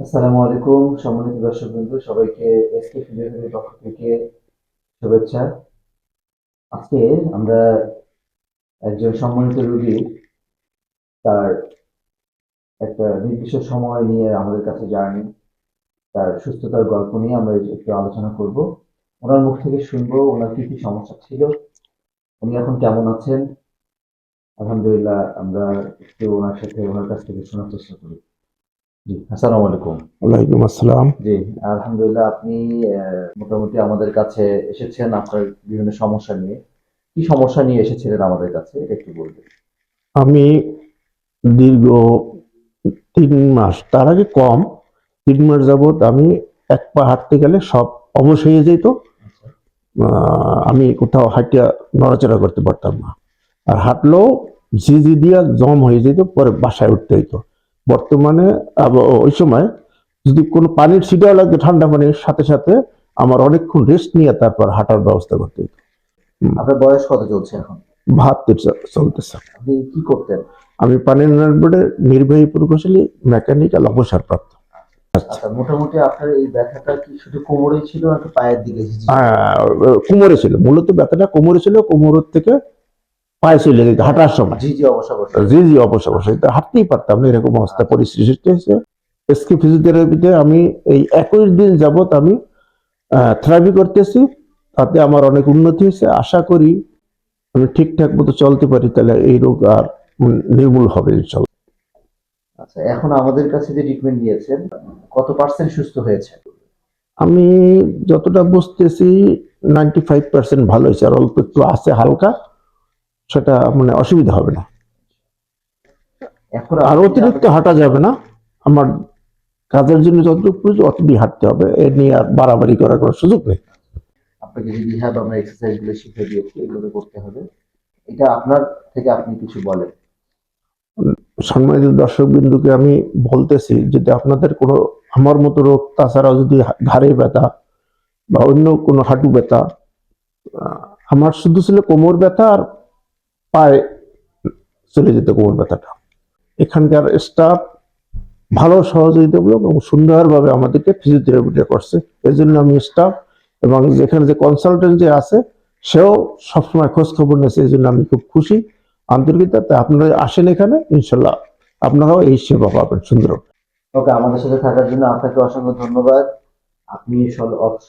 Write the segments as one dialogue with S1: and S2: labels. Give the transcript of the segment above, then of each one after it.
S1: আসসালামু আলাইকুম, সম্মানিত দর্শক বিন্দু, সবাইকে এসকে ফিজিওথেরাপির পক্ষ থেকে শুভেচ্ছা। আজকে আমরা একজন সম্মানিত রোগী, তার একটা নির্দিষ্ট সময় নিয়ে আমাদের কাছে জার্নি, তার সুস্থতার গল্প নিয়ে আমরা একটু আলোচনা করব। ওনার মুখ থেকে শুনব, ওনার কি কি সমস্যা ছিল, উনি এখন কেমন আছেন? আলহামদুলিল্লাহ, আমরা একটু ওনার সাথে ওনার কাছ থেকে শোনার চেষ্টা করি। আসসালামু আলাইকুম।
S2: ওয়ালাইকুম আসসালাম।
S1: জি আলহামদুলিল্লাহ আপনি মোটামুটি আমাদের কাছে এসেছেন আপনার বিভিন্ন সমস্যা নিয়ে। কি সমস্যা নিয়ে এসেছিলেন আমাদের কাছে একটু বলবেন?
S2: আমি দীর্ঘ তিন মাস তার আগে কম তিন মাস যাবত আমি এক পা হাঁটতে গেলে সব অবশ হয়ে যেত। আহ, আমি কোথাও হাঁটিয়া নড়াচড়া করতে পারতাম না। আর হাঁটলেও ঝিঝি দিয়া জম হয়ে যেত পরে বাসায় উঠতে হইতো। বর্তমানে ওই সময় যদি কোনো পানির ছিটাও লাগতো ঠান্ডা পানির সাথে সাথে আমার অনেকক্ষণ রেস্ট নিয়ে তারপর হাঁটার ব্যবস্থা করতে হইতো
S1: আপনার বয়স কত চলছে এখন?
S2: ভাবতে চলতেছে।
S1: আপনি কি করতেন?
S2: আমি পানি উন্নয়ন বোর্ডের নির্বাহী প্রকৌশলী মেকানিক্যাল অবসরপ্রাপ্ত।
S1: আচ্ছা মোটামুটি আপনার এই ব্যথাটা কি শুধু কোমরেই ছিল নাকি পায়ের দিকে?
S2: আহ, কোমরে ছিল। মূলত ব্যথাটা কোমরে ছিল কোমরের থেকে পায়ে চলে যেত হাঁটার সময়
S1: ঝিঝি অবশ্য অবশ্য।
S2: জি জি অবশ্য অবশ্যই হাঁটতেই পারতাম না এরকম অবস্থা পরিস্থিতি সৃষ্টি হয়েছে। এসকে ফিজিওথেরাপিতে আমি এই একুশ দিন যাবত আমি থেরাপি করতেছি। তাতে আমার অনেক উন্নতি হয়েছে। আশা করি আমি ঠিকঠাক মতো চলতে পারি তাহলে এই রোগ আর নির্মূল হবে ইনশাল্লাহ।
S1: আচ্ছা এখন আমাদের কাছে যে ট্রিটমেন্ট নিয়েছেন কত পার্সেন্ট সুস্থ হয়েছে?
S2: আমি যতটা বুঝতেছি নাইনটি ফাইভ পার্সেন্ট ভালো হয়েছে। আর অল্প একটু আছে হালকা। সেটা মানে অসুবিধা হবে না।
S1: এখন
S2: আর অতিরিক্ত হাঁটা যাবে না। আমার কাজের জন্য যতটুকু প্রয়োজন অতটুকুই হাঁটতে হবে। এ নিয়ে আর বাড়াবাড়ি করার কোনো সুযোগ নেই।
S1: আপনাকে যে রিহ্যাব আমরা এক্সারসাইজগুলো শিখে দিয়েছি এগুলো করতে হবে। এটা আপনার থেকে আপনি কিছু বলেন।
S2: সম্মানিত দর্শক বিন্দুকে আমি বলতেছি যদি আপনাদের কোনো আমার মতো রোগ তাছাড়াও যদি ঘাড়ে ব্যথা বা অন্য কোনো হাঁটু ব্যথা আমার শুধু ছিল কোমর ব্যথা আর পায়ে চলে যেত কোমর ব্যথাটা। এখানকার স্টাফ ভালো সহযোগিতামূলক এবং সুন্দরভাবে আমাদেরকে ফিজিওথেরাপিটা করছে। এই জন্য আমি স্টাফ এবং যেখানে যে কনসালটেন্ট যে আছে, সেও সবসময় খোঁজ খবর নিয়েছে। এই জন্য আমি খুব খুশি। আন্তরিকতা তাই আপনারা আসেন এখানে, ইনশাল্লাহ আপনারাও এই সেবা পাবেন সুন্দর।
S1: ওকে, আমাদের সাথে থাকার জন্য আপনাকে অসংখ্য ধন্যবাদ। আপনি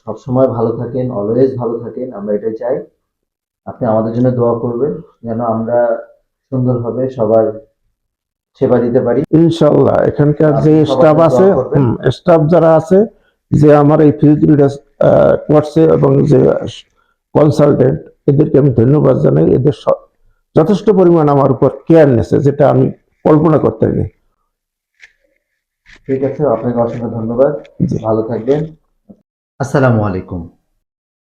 S1: সবসময় ভালো থাকেন অলওয়েজ ভালো থাকেন, আমরা এটাই চাই। আপনি আমাদের জন্য দোয়া করবেন যেন আমরা সুন্দরভাবে সবার সেবা দিতে পারি।
S2: ইনশাল্লাহ এখানকার যে স্টাফ আছে স্টাফ যারা আছে যে আমার এই করছে এবং যে কনসালটেন্ট এদেরকে আমি ধন্যবাদ জানাই। এদের যথেষ্ট পরিমাণ আমার উপর কেয়ার নেছে যেটা আমি কল্পনা করতে পারিনি।
S1: ঠিক আছে আপনাকে অসংখ্য ধন্যবাদ। ভালো থাকবেন। আসসালামু আলাইকুম।